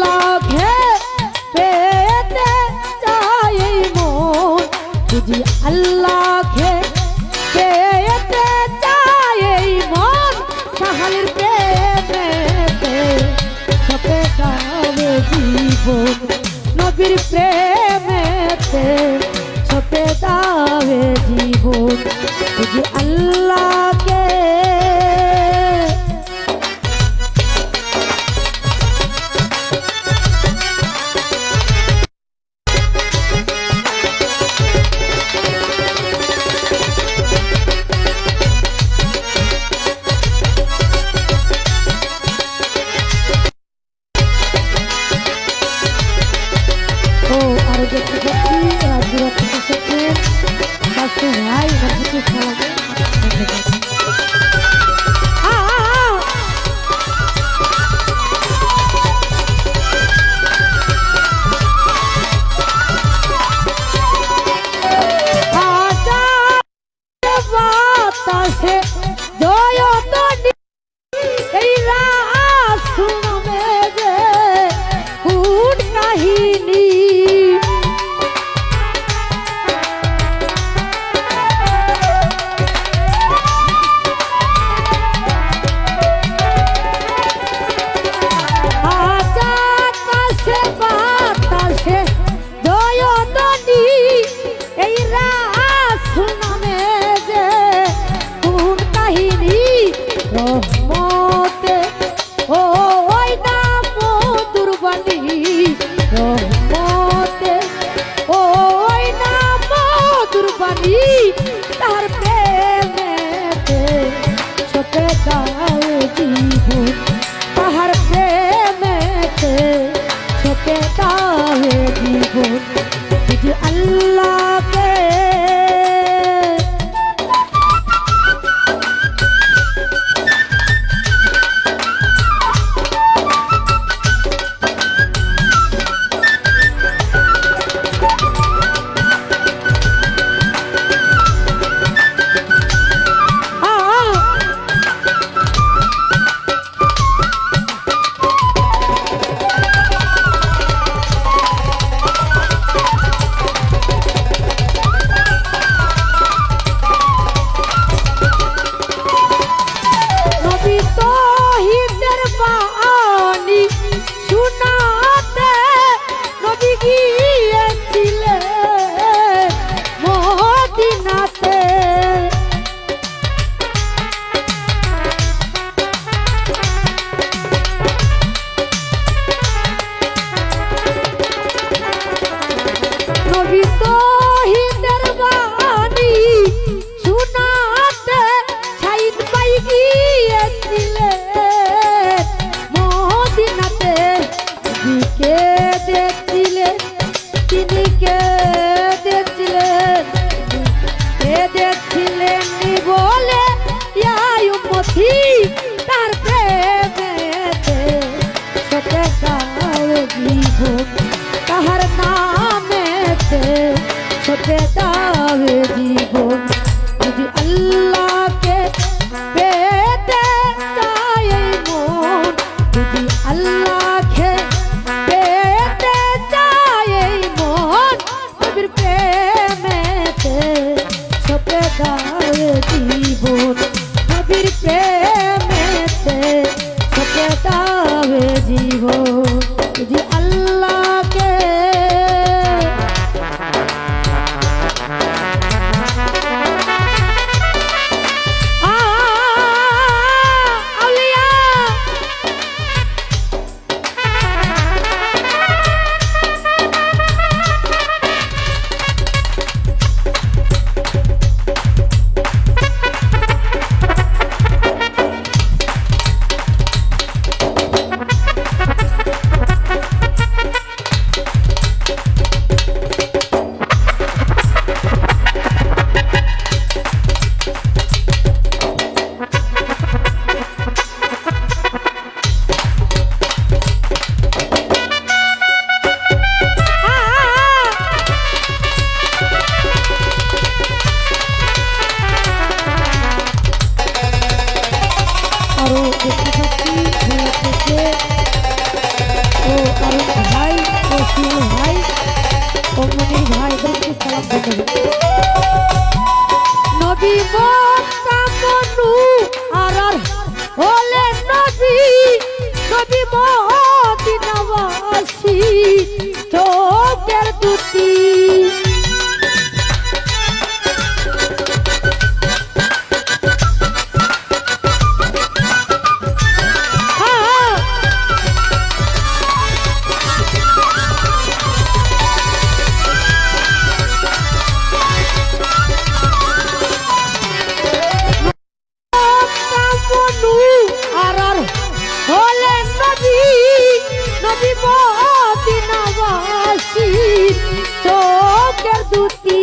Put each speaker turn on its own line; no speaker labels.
লঘে পেতে চাই মন। বুঝি আল্লাহকে পেতে চাই মন সাহালের প্রেমেতে সপে যাবে জীবন। আল্লাহ দেখতে পাচ্ছি রাজুরা থেকে এসেছেন বাস্তু ভাই রাজুকে সালামে গিয়েছিলেন মদিনাতে দিকে দেখছিলেন তিনি কে দেখছিলেন কে দেখছিলেন বলে ইয়াই উম্মতি তার প্রেমেতে। সতে যদি আল্লাহকে છે તો અરુણ ભાઈ? તો શિવ ભાઈ તો મનીર ભાઈ બધું સલામ দুটি